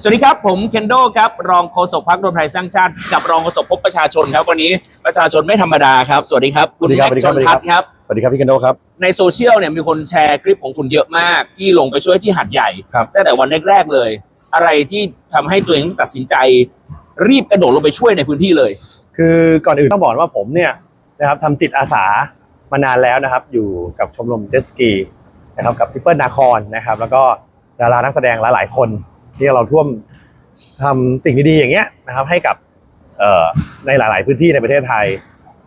สวัสดีครับ ผมเคนโดครับ รองโฆษกพรรครวมไทยสร้างชาติ กับรองโฆษกพบประชาชนครับวันนี้ประชาชนไม่ธรรมดาครับ สวัสดีครับคุณสวัสดีครับแม็กซ์สชวัสนดีครัทับศน์ครับสวัสดีครับพี่กันโดครับในโซเชียลเนี่ยมีคนแชร์คลิปของคุณเยอะมาก ที่ลงไปช่วยที่หัดใหญ่ครับตั้งแต่วันแรกๆเลย อะไรที่ทำให้ตัวเองตัดสินใจ รีบกระโดดลงไปช่วยในพื้นที่เลย คือก่อนอื่นต้องบอกว่าผมเนี่ยนะครับทำจิตอาสามานานแล้วนะครับอยู่กับชมรมเจตสกีนะครับกับพี่เปิ้ลนาคอนนะครับแล้วก็ดารานักแสดงหลายๆคน ที่เราร่วมทำสิ่งดีๆอย่างเงี้ยนะครับ ให้กับเอ่อในหลาย ๆ พื้นที่ในประเทศไทย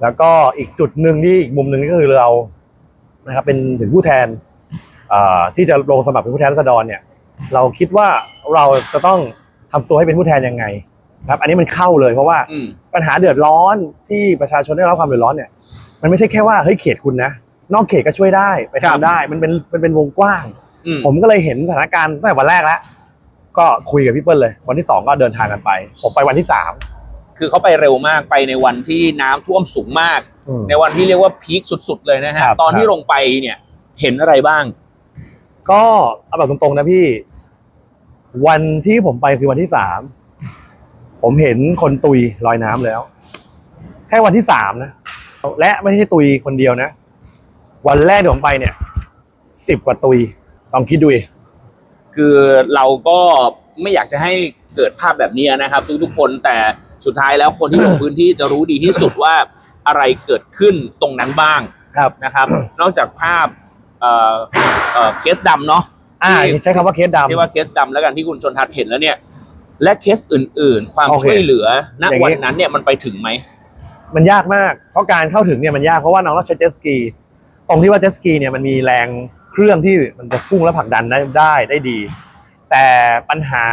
แล้วก็อีกจุดหนึ่งที่อีกมุมหนึ่งก็คือเรานะครับเป็นถึงผู้แทนเอ่อที่จะลงสมัครเป็นผู้แทนราษฎรเนี่ยเราคิดว่าเราจะต้องทำตัวให้เป็นผู้แทนยังไงนะครับ อันนี้มันเข้าเลยเพราะว่าอืมปัญหาเดือดร้อนที่ประชาชนได้รับความเดือดร้อนเนี่ย มันไม่ใช่แค่ว่าเฮ้ยเขตคุณนะนอกเขตก็ช่วยได้ไปครัทำบได้มันเป็นมันเป็นวงกว้างอืมผมก็เลยเห็นสถานการณ์ตั้งแต่วันแรกแล้ว ก็คุยกับพี่เปิ้ลเลย วันที่สองก็เดินทางกันไป ผมไปวันที่สาม คือเขาไปเร็วมากไปในวันที่น้ำท่วมสูงมาก อืมในวันที่เรียกว่าพีคสุด ๆ เลยนะฮะ ครับ ตอนที่ครับลงไปเนี่ยเห็นอะไรบ้าง ก็เอาแบบตรงๆนะพี่ วันที่ผมไปคือวันที่สามผมเห็นคนตุยลอยน้ำแล้วแค่วันที่สามนะ และไม่ใช่ตุยคนเดียวนะ วันแรกที่ผมไปเนี่ยสิบกว่าตุยลองคิดดูดิ คือเราก็ไม่อยากจะให้เกิดภาพแบบนี้นะครับ ทุกๆคนแต่สุดท้ายแล้วคนที่ลงพื้นที่จะรู้ดีที่สุดว่าอะไรเกิดขึ้นตรงนั้นบ้างครับนะครับ นอกจากภาพเอ่อเอ่อเคสดำเนาะอ่าที่ใช้คำว่าเคสดำที่ว่าเคสดำแล้วกันที่คุณชนทัศน์เห็นแล้วเนี่ย และเคสอื่น ๆ ความโอเคช่วยเหลือณอย่างนี้ วันนั้นเนี่ยมันไปถึงไหม มันยากมาก เพราะการเข้าถึงเนี่ยมันยากเพราะว่าน้องต้องใช้เจ็ตสกี ตรงที่ว่าเจ็ตสกีเนี่ยมันมีแรง เครื่องที่มันจะพุ่งและผลักดันได้ได้ได้ดี แต่ปัญหา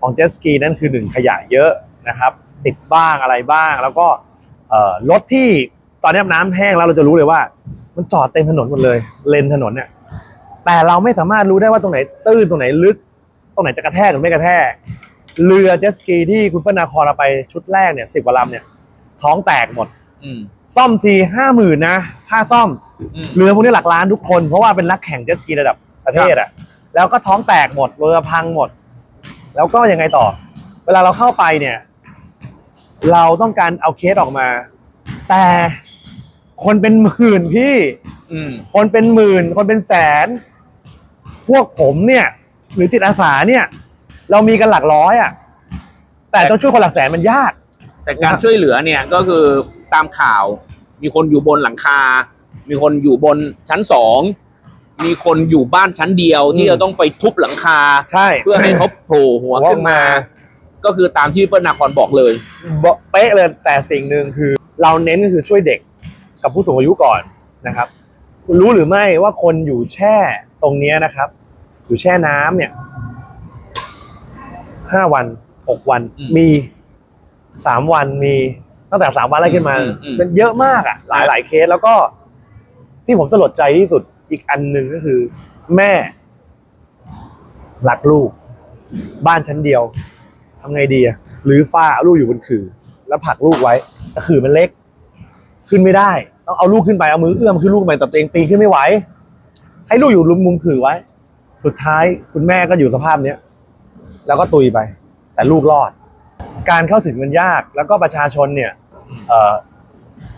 ของเจ็ตสกีนั่นคือหนึ่งขยะเยอะนะครับ ติดบ้างอะไรบ้าง แล้วก็เอ่อรถที่ตอนนี้น้ำแห้งแล้วเราจะรู้เลยว่า มันจอดเต็มถนนหมดเลย เลนถนนเนี่ยแต่เราไม่สามารถรู้ได้ว่าตรงไหนตื้นตรงไหนลึก ตรงไหนจะกระแทกหรือไม่กระแทก เรือเจ็ตสกีที่คุณเปิ้ลนาครเอาไปชุดแรกเนี่ยสิบกว่าลำเนี่ย ท้องแตกหมดอืมซ่อมทีห้าหมื่นนะค่าซ่อมอืม เรือพวกนี้หลักล้านทุกคน เพราะว่าเป็นนักแข่งเจ็ตสกีระดับประเทศอะ แล้วก็ท้องแตกหมดเรือพังหมด แล้วก็ยังไงต่อ เวลาเราเข้าไปเนี่ย เราต้องการเอาเคสออกมา แต่คนเป็นหมื่นพี่อืมคนเป็นหมื่น คนเป็นแสน พวกผมเนี่ย หรือจิตอาสาเนี่ย เรามีกันหลักร้อยอะ แต่ต้องช่วยคนหลักแสนมันยาก แต่การช่วยเหลือเนี่ยก็คือตามข่าว มีคนอยู่บนหลังคา มีคนอยู่บนชั้นสอง มีคนอยู่บ้านชั้นเดียวที่อืมจะต้องไปทุบหลังคา ใช่ เพื่อให้เขาโผล่หัวขึ้นมา ก็คือตามที่พี่เปิ้ลนาครบอกเลยบอกเป๊ะเลยแต่สิ่งหนึ่งคือ เราเน้นก็คือช่วยเด็กกับผู้สูงอายุก่อนนะครับ คุณรู้หรือไม่ว่าคนอยู่แช่ตรงเนี้ยนะครับ อยู่แช่น้ำเนี่ยห้าวันหกวันอืมมีสามวันมีตั้งแต่สามวันไล่ขึ้นมา อืมอืมเป็นเยอะมากอะ หลายหลายเคสแล้วก็ ที่ผมสลดใจที่สุดอีกอันหนึ่งก็คือ แม่รักลูก บ้านชั้นเดียวทำไงดีอะหรือฝ้าเอาลูกอยู่บนขื่อแล้วผลักลูกไว้แต่ขื่อมันเล็ก ขึ้นไม่ได้ต้องเอาลูกขึ้นไปเอามือเอื้อมขึ้นลูกไปแต่ตัวเองปีนขึ้นไม่ไหว ให้ลูกอยู่มุมขื่อไว้ สุดท้ายคุณแม่ก็อยู่สภาพเนี้ยแล้วก็ตุยไป แต่ลูกรอด การเข้าถึงมันยาก แล้วก็ประชาชนเนี่ย เอ่อ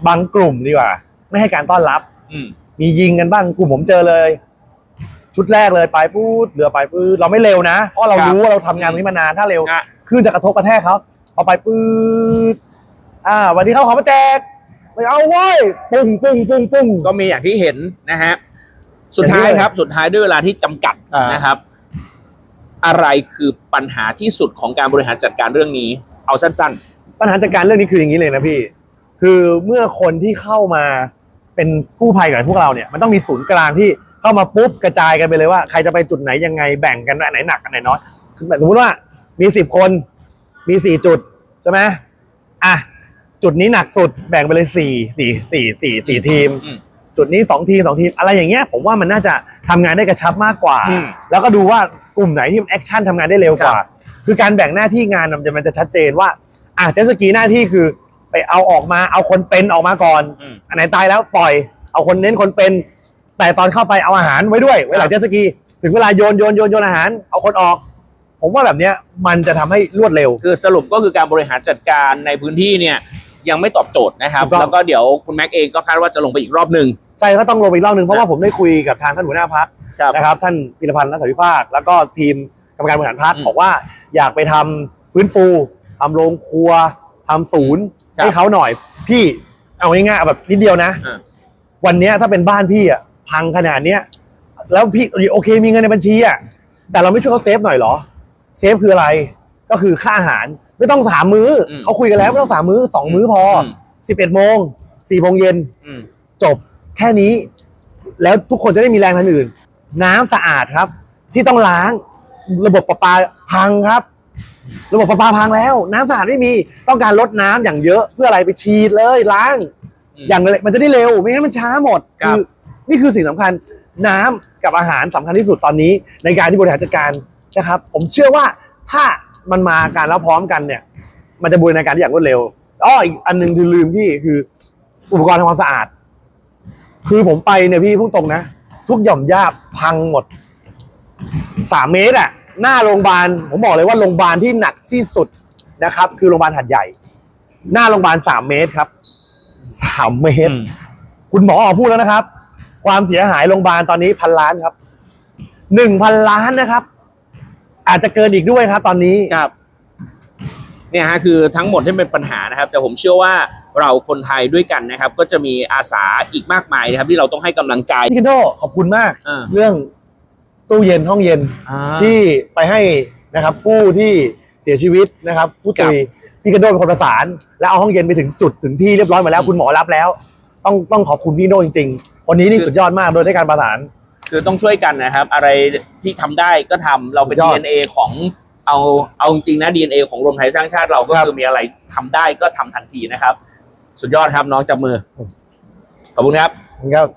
บางกลุ่มดีกว่า ไม่ให้การต้อนรับ มมียิงกันบ้างกลุ่มผมเจอเลย ชุดแรกเลยไปปู๊ดเรือไปปื๊ดเราไม่เร็วนะเพราะเราครับรู้ว่าเราทำงานตรงนี้มานานถ้าเร็วอะขึ้นจะกระทบกระแทกเขาเอาไปปื๊ดอ่า วันนี้เขาขอมาแจกไม่เอาเว้ยปุ้งปุ้งปุ้งปุ้งก็มีอย่างที่เห็นนะฮะสุดท้ายครับ สุดท้ายด้วยเวลาที่จำกัดอ่านนะครับ อะไรคือปัญหาที่สุดของการบริหารจัดการเรื่องนี้ เอาสั้นปัญหาจัดการเรื่องนี้คืออย่างนี้เลยนะพี่ คือเมื่อคนที่เข้ามา เป็นกู้ภัยกับพวกเราเนี่ยมันต้องมีศูนย์กลางที่เข้ามาปุ๊บกระจายกันไปเลยว่าใครจะไปจุดไหนยังไงแบ่งกันว่าอันไหนหนักอันไหนน้อยคือแบบสมมติว่ามีสิบคนมีสี่จุดใช่ไหมอะจุดนี้หนักสุดแบ่งไปเลยสี่สี่สี่สี่สี่ทีมอืมจุดนี้สองทีมสองทีมอะไรอย่างเงี้ยผมว่ามันน่าจะทำงานได้กระชับมากกว่าอืมแล้วก็ดูว่ากลุ่มไหนที่มันแอคชั่นทำงานได้เร็วกว่า คือการแบ่งหน้าที่งานมันจะมันจะชัดเจนว่าอะเจตสกีหน้าที่คือ ไปเอาออกมาเอาคนเป็นออกมาก่อนๆอืม อันไหนตายแล้วปล่อย เอาคนเน้นคนเป็น แต่ตอนเข้าไปเอาอาหารไว้ด้วยไว้หลังเจตสกี ถึงเวลาโยนโยนโยนโยนอาหาร เอาคนออกผมผมว่าแบบเนี้ยมันจะทำให้รวดเร็ว คือสรุปก็คือการบริหารจัดการในพื้นที่เนี่ยยังไม่ตอบโจทย์นะครับ ถูกต้อง แล้วก็เดี๋ยวคุณแม็กเองก็คาดว่าจะลงไปอีกรอบหนึ่ง ใช่ก็ต้องลงไปอีกรอบหนึ่งเพราะว่าผมได้คุยกับทางท่านหัวหน้าพักครับนะครับ ท่านพิรพันธ์รัศวิภาค แล้วก็ทีมกรรมการบริหารพักอืม บอกว่าอยากไปทำฟื้นฟูทำโรงครัวทำศูนย์ ครับ ให้เขาหน่อย พี่เอาง่ายๆเอาแบบนิดเดียวนะ อ่าวันเนี้ยถ้าเป็นบ้านพี่อะพังขนาดเนี้ยแล้วพี่โอเคมีเงินในบัญชีอะแต่เราไม่ช่วยเขาเซฟหน่อยเหรอ เซฟคืออะไรก็คือค่าอาหารไม่ต้องสามมื้ออมเขาคุยกันแล้วไม่ต้องสามมื้อสองมื้อพออม สิบเอ็ดโมงสี่โมงเย็น อืม จบแค่นี้ แล้วทุกคนจะได้มีแรงทางอื่น น้ำสะอาดครับ ที่ต้องล้าง ระบบประปาพังครับ ระบบประปาพังแล้ว น้ำสะอาดไม่มีต้องการลดน้ำอย่างเยอะเพื่ออะไรไปฉีดเลยล้าง อืม อย่างเลยมันจะได้เร็วไม่งั้นมันช้าหมดครับ นี่คือสิ่งสำคัญน้ำกับอาหารสำคัญที่สุดตอนนี้ ในการที่บริหารจัดการนะครับ ผมเชื่อว่าถ้ามันมาการแล้วพร้อมกันเนี่ย มันจะบูรณาการได้อย่างรวดเร็วอ้ออีกอันหนึงคือลืมพี่คืออุปกรณ์ทำความสะอาด คือผมไปเนี่ยพี่พูดตรงนะ ทุกหย่อมหญ้าพังหมดสามเมตรอะ หน้าโรงพยาบาลผมบอกเลยว่าโรงพยาบาลที่หนักที่สุดนะครับ คือโรงพยาบาลหัดใหญ่ หน้าโรงพยาบาลสามเมตรครับสามเมตรอืมคุณหมอออกพูดแล้วนะครับ ความเสียหายโรงพยาบาลตอนนี้พันล้านครับหนึ่งพันล้านนะครับ อาจจะเกินอีกด้วยครับ ตอนนี้ครับเนี่ยฮะคือทั้งหมดที่เป็นปัญหานะครับ แต่ผมเชื่อว่าเราคนไทยด้วยกันนะครับ ก็จะมีอาสาอีกมากมายนะครับ ที่เราต้องให้กำลังใจพี่คินโดขอบคุณมากอ่าเรื่อง ตู้เย็นห้องเย็นที่ไปให้นะครับผู้ที่เสียชีวิตนะครับผู้ตุยพี่คินโดเป็นคนประสาน แล้วเอาห้องเย็นไปถึงจุดถึงที่เรียบร้อยหมาแล้วอืมคุณหมอรับแล้ว ต้องต้องขอบคุณพี่โดจริงๆคนนี้นี่คือสุดยอดมากโดยได้การประสาน คือต้องช่วยกันนะครับ อะไรที่ทำได้ก็ทำเราเป็น สุดยอด DNA ของเอาเอาจริงๆนะ DNA ของรวมไทยสร้างชาติเราก็ครับ คือมีอะไรทำได้ก็ทำทันทีนะครับ สุดยอดครับน้องจับมือขอบคุณครับครับ